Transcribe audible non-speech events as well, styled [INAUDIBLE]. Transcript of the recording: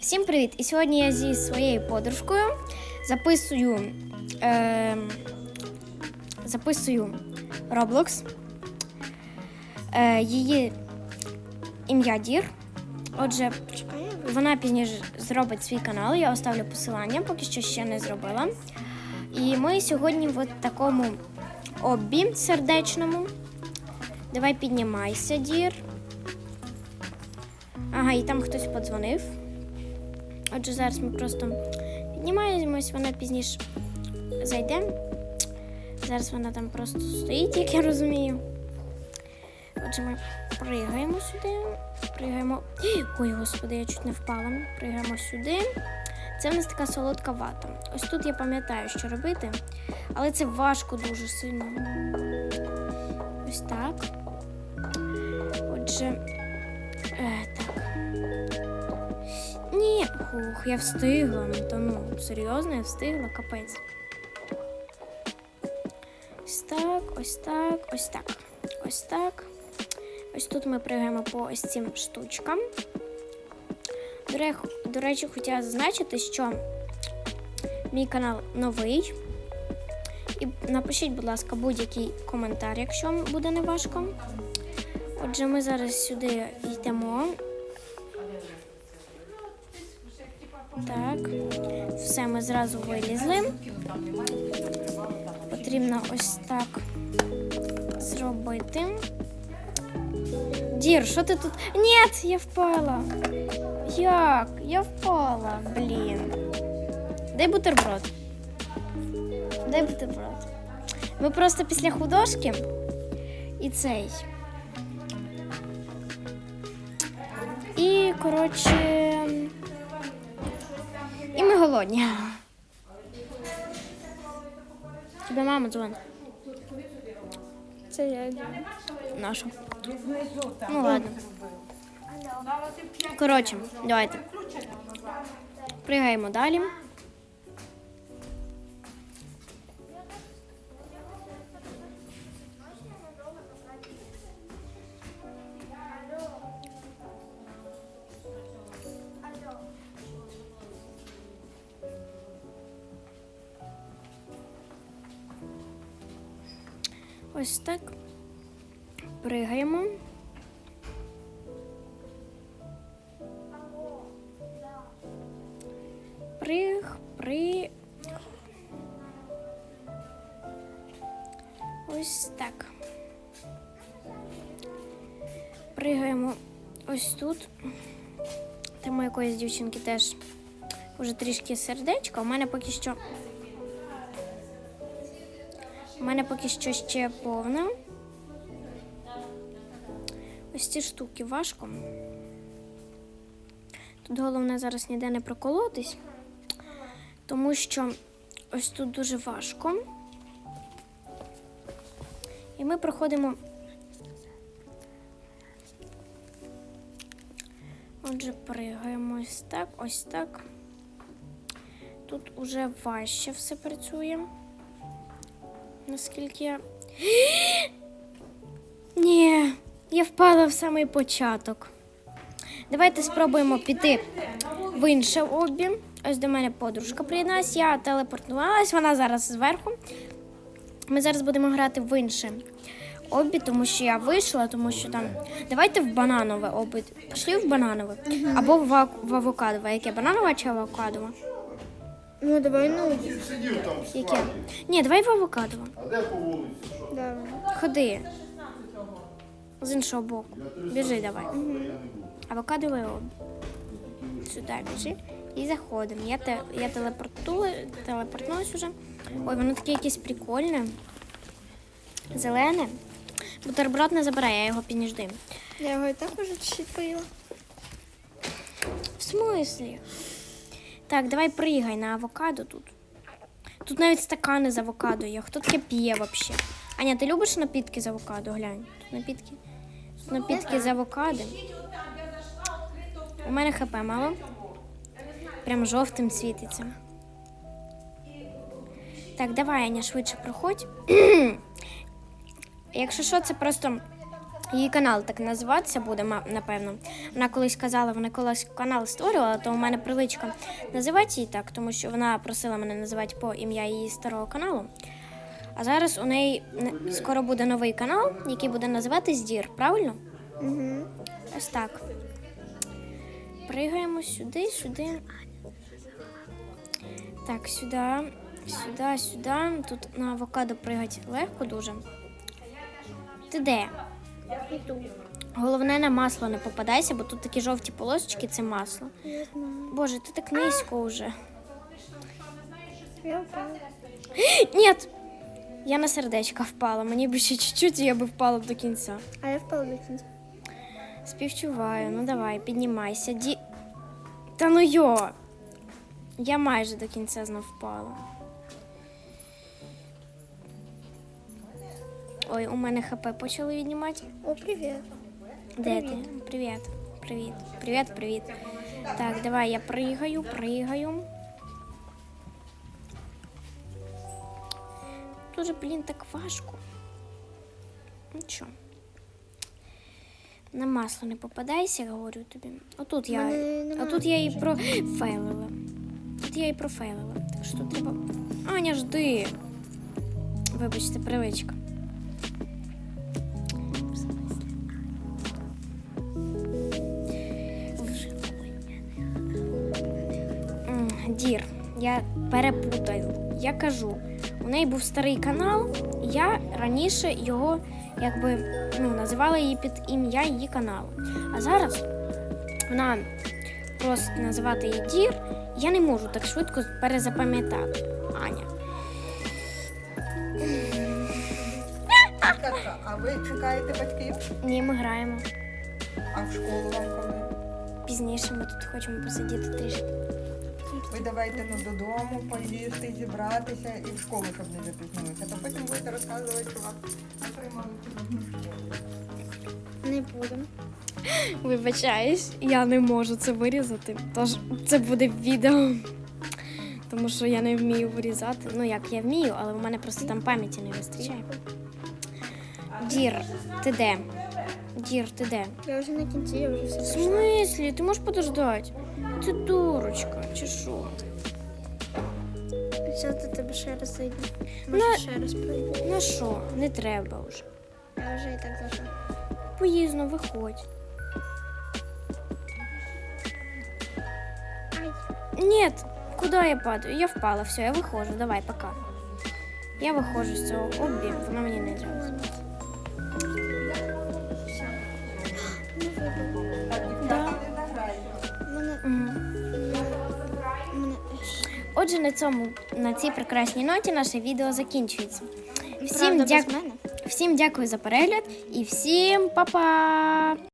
Всім привіт! І сьогодні я зі своєю подружкою записую, е, записую Roblox. Е, її ім'я Дір. Отже, вона пізніше зробить свій канал, я оставлю посилання, поки що ще не зробила. І ми сьогодні в такому обі сердечному. Давай піднімайся, Дір. Ага, і там хтось подзвонив. Отже, зараз ми просто піднімаємось, вона пізніше зайде. Зараз вона там просто стоїть, як я розумію. Отже, ми пригаємо сюди, пригаємо. [GASPS] Ой, господи, я чуть не впала. Пригаємо сюди. Це в нас така солодка вата. Ось тут я пам'ятаю, що робити, але це важко дуже сильно. Ось так. Отже, ух, я встигла. Ну, Та ну, серйозно, я встигла, капець. Ось так, ось так, ось так. Ось так. Ось тут ми пригаємо по ось цим штучкам. До речі, хотіла зазначити, що мій канал новий. І напишіть, будь ласка, будь-який коментар, якщо вам буде неважко. Отже, ми зараз сюди йдемо. Так, все, ми зразу вилізли. Потрібно ось так зробити. Дір, що ти тут? Ні, я впала. Як? Я впала, блін. Дай бутерброд. Дай бутерброд. Ми просто після художки і цей. І, коротше. Голодні. Тебе мама дзвонить. Це я наша. Ну ладно. Коротше, давайте. Пригаємо далі. Ось так. Пригаємо. Приг, при. Ось так. Пригаємо ось тут. Там у якоїсь дівчинки теж вже трішки сердечко. У мене поки що. У мене поки що ще повна. Ось ці штуки важко. Тут головне зараз ніде не проколотись, тому що ось тут дуже важко. І ми проходимо. Отже, пригаємо ось так, ось так. Тут уже важче все працює. Наскільки я. [GASPS] Ні, я впала в самий початок. Давайте спробуємо піти в інше обі. Ось до мене подружка приєдналась. Я телепортувалась, вона зараз зверху. Ми зараз будемо грати в інше обі, тому що я вийшла, тому що там. Давайте в бананове обі. Пішли в бананове. Або в, ав- в авокадове. Яке бананове чи авокадове? Ну, давай, ну, Сидів там в Яке? складі. Ні, давай в авокадове. А де по вулиці? Що? давай. Ходи. З іншого боку. Біжи давай. Авокадовий обі. Сюди біжи. І заходимо. Я, те, я телепортую, телепортнулась уже. Ой, воно таке якесь прикольне. Зелене. Бутерброд не забирай, я його підніжди. Я його і так уже чуть поїла. В смислі? Так, давай пригай на авокадо тут. Тут навіть стакани з авокадо є. Хто таке п'є взагалі? Аня, ти любиш напітки з авокадо? Глянь. Тут напітки. Тут напітки з авокадо. У мене хп мало. Прям жовтим світиться. Так, давай, Аня, швидше проходь. [CLEARS THROAT] Якщо що, це просто Її канал так називатися буде, напевно. Вона колись казала, вона колись канал створювала, то у мене привичка називати її так, тому що вона просила мене називати по ім'я її старого каналу. А зараз у неї скоро буде новий канал, який буде називатись Дір, правильно? Угу. Ось так. Пригаємо сюди, сюди. Так, сюди, сюди, сюди. Тут на авокадо пригати легко дуже. Ти де? Головне на масло не попадайся, бо тут такі жовті полосочки це масло. Я знаю. Боже, ти так низько вже. Я впала. Ні! Я на сердечко впала. Мені б ще чуть-чуть, і я би впала б до кінця. А я впала до кінця. Співчуваю, ну давай, піднімайся. Ді... Та ну йо! Я майже до кінця знов впала. Ой, у мене ХП почали віднімати. О, привіт. Де ти? Привіт. Привіт. Привіт, привіт. Так, давай, я пригаю, пригаю. Дуже, блін, так важко. Ну що? На масло не попадайся, говорю тобі. Отут я. Отут я її профейлила. Тут я її профейлила. Так що треба. Аня, жди. Вибачте, привичка. Дір, я перепутаю. Я кажу, у неї був старий канал, я раніше його якби ну, називала її під ім'я її каналу. А зараз вона просто називати її Дір, я не можу так швидко перезапам'ятати. Аня. А ви чекаєте батьків? Ні, ми граємо. А в школу вам коли? Пізніше ми тут хочемо посидіти трішки. Ви давайте ну, додому поїсти, зібратися і в школу, щоб не запізнилися. То потім будете розказувати, що вас отримали. Не будемо. Вибачаюсь, я не можу це вирізати. Тож це буде відео. Тому що я не вмію вирізати. Ну як я вмію, але в мене просто там пам'яті не вистачає. Дір, ти де? Дір, ти де? Я вже на кінці, я вже В все смислі? Ти можеш подождати? Ти дурочка, чи що? Зараз до тебе ще раз зайду. На- Може, ще раз пройду. На що? Не треба вже. Я вже і так зайшла. Поїзно, виходь. Ай. Нет, куда я падаю? Я впала, все, я виходжу. Давай, пока. Я виходжу з цього обі, воно мені не треба. Отже, на цьому на цій прекрасній ноті наше відео закінчується. Всім, без всім дякую за перегляд і всім па-па!